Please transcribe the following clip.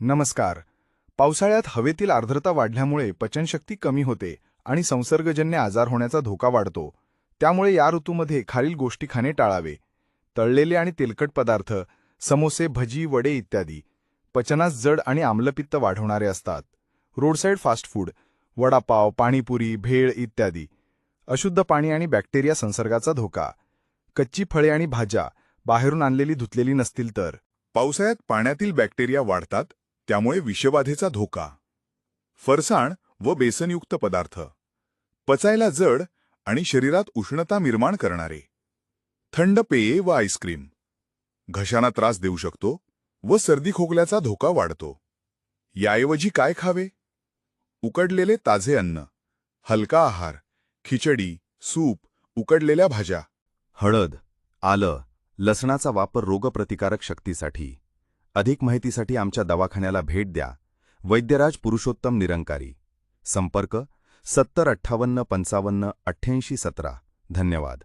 नमस्कार. पावसाळ्यात हवेतील आर्द्रता वाढल्यामुळे पचनशक्ती कमी होते आणि संसर्गजन्य आजार होण्याचा धोका वाढतो. त्यामुळे या ऋतूमध्ये खालील गोष्टी खाणे टाळावे. तळलेले आणि तेलकट पदार्थ समोसे भजी वडे इत्यादी. पचनास जड आणि आम्लपित्त वाढवणारे असतात. Roadside fast food vada pav pani puri bhel इत्यादी. अशुद्ध पाणी आणि बॅक्टेरिया संसर्गाचा धोका. कच्ची फळे आणि भाज्या बाहेरून आणलेली धुतलेली नसतील तर. पावसाळ्यात पाण्यातील बॅक्टेरिया वाढतात त्यामुळे विषबाधेचा धोका. फरसाण व बेसनयुक्त पदार्थ. पचायला जड आणि शरीरात उष्णता निर्माण करणारे. थंड पेये व आईस्क्रीम. घशांना त्रास देऊ शकतो व सर्दी खोकल्याचा धोका वाढतो. याऐवजी काय खावे? उकडलेले ताजे अन्न. हलका आहार. खिचडी सूप उकडलेल्या भाज्या. हळद आलं लसणाचा वापर रोगप्रतिकारक शक्तीसाठी. अधिक माहितीसाठी आमच्या दवाखान्याला भेट द्या. वैद्यराज पुरुषोत्तम निरंकारी. संपर्क सत्तर अठ्ठावन्न पंचावन्न अठ्ठ्याऐंशी सतरा. धन्यवाद.